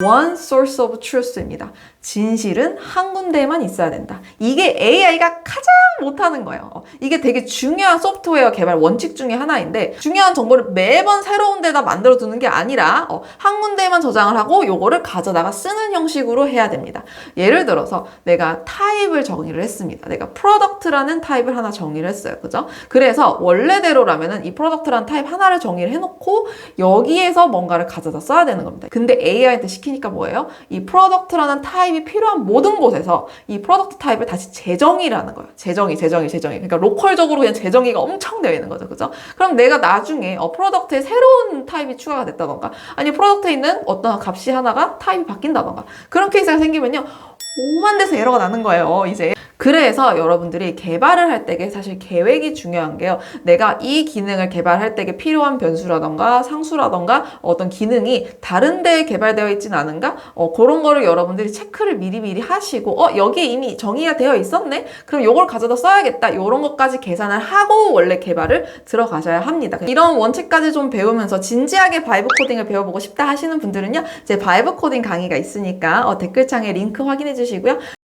one source of truth입니다. 진실은 한 군데에만 있어야 된다. 이게 AI가 가장 못하는 거예요. 어, 이게 되게 중요한 소프트웨어 개발 원칙 중에 하나인데 중요한 정보를 매번 새로운 데다 만들어 두는 게 아니라 어, 한 군데에만 저장을 하고 요거를 가져다가 쓰는 형식으로 해야 됩니다. 예를 들어서 내가 타입을 정의를 했습니다. 내가 프로덕트라는 타입을 하나 정의를 했어요. 그죠? 그래서 원래대로라면은 이 프로덕트라는 타입 하나를 정의를 해놓고 여기에서 뭔가를 가져다 써야 되는 겁니다. 근데 AI한테 시키니까 뭐예요? 이 프로덕트라는 타입이 필요한 모든 곳에서 이 프로덕트 타입을 다시 재정의를 하는 거예요. 재정 의, 재정의, 재정의. 그러니까 로컬적으로 그냥 재정의가 엄청 되어 있는 거죠. 그죠? 그럼 내가 나중에 어, 프로덕트에 새로운 타입이 추가가 됐다던가 아니 프로덕트에 있는 어떤 값이 하나가 타입이 바뀐다던가 그런 케이스가 생기면요. 오만 데서 에러가 나는 거예요, 이제. 그래서 여러분들이 개발을 할 때게 사실 계획이 중요한 게요. 내가 이 기능을 개발할 때게 필요한 변수라던가 상수라던가 어떤 기능이 다른 데에 개발되어 있진 않은가? 어, 그런 거를 여러분들이 체크를 미리미리 하시고, 어, 여기에 이미 정의가 되어 있었네? 그럼 요걸 가져다 써야겠다. 요런 것까지 계산을 하고 원래 개발을 들어가셔야 합니다. 이런 원칙까지 좀 배우면서 진지하게 바이브 코딩을 배워보고 싶다 하시는 분들은요, 제 바이브 코딩 강의가 있으니까 어, 댓글창에 링크 확인해 주시고요.